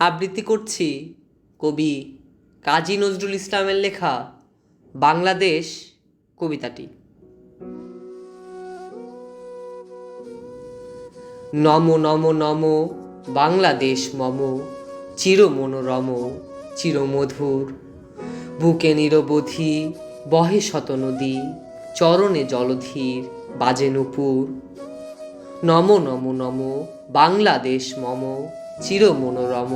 আবৃত্তি করছি কবি কাজী নজরুল ইসলামের লেখা বাংলাদেশ কবিতাটি। নম নম নম, বাংলাদেশ মম চির মনোরম চিরমধুর। বুকে নিরবধি বহে শত নদী, চরণে জলধীর, বাজে নুপুর। নম নম নম, বাংলাদেশ মম চির মনোরম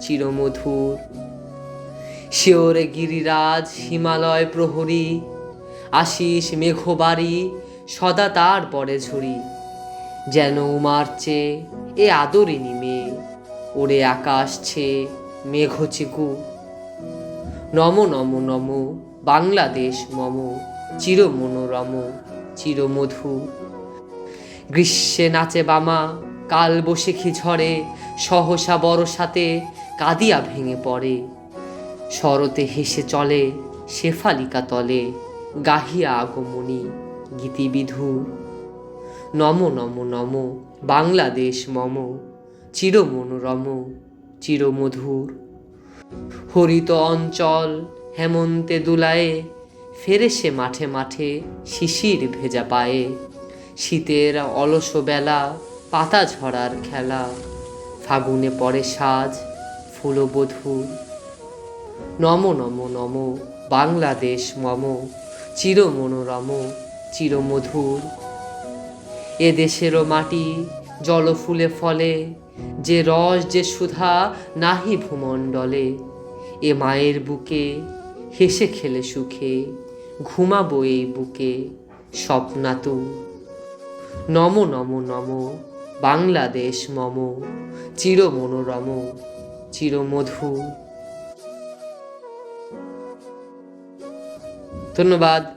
চিরমধুর। শিওরে গিরিরাজ, হিমালয় প্রহরী, আশিস মেঘবাড়ি, সদা তার পরে ঝুড়ি। যেন উমারছে এ আদরিনী মেয়ে, ওরে আকাশ ছে মেঘ চিকু নম নম নম, বাংলাদেশ মম চির মনোরম চিরমধুর। গ্রীষ্মে নাচে বামা কাল বসেখি ঝড়ে, সহসা বরসাতে কাদিয়া ভেঙে পড়ে। শরতে হেসে চলে শেফালিকা তলে, গাহিয়া আগমনী গীতিবিধু। নম নম নম, বাংলাদেশ মম চির মনোরম চিরমধুর। হরিত অঞ্চল হেমন্তে দুলায়ে ফেরে সে মাঠে মাঠে শিশির ভেজা পায়ে। শীতের অলস বেলা পাতা ঝরার খেলা, ফাগুনে পরে সাজ ফুলবধূর নম নম নম, বাংলাদেশ মম, চির মনোরম চিরমধুর এ দেশেরও মাটি জল ফুলে ফলে, যে রস, যে সুধা নাহি ভূমণ্ডলে, এ মায়ের বুকে হেসে খেলে সুখে, ঘুমাবো এই বুকে স্বপ্নাতু। নম নম নম বাংলাদেশ মম চির মনোরম চিরমধুর। ধন্যবাদ।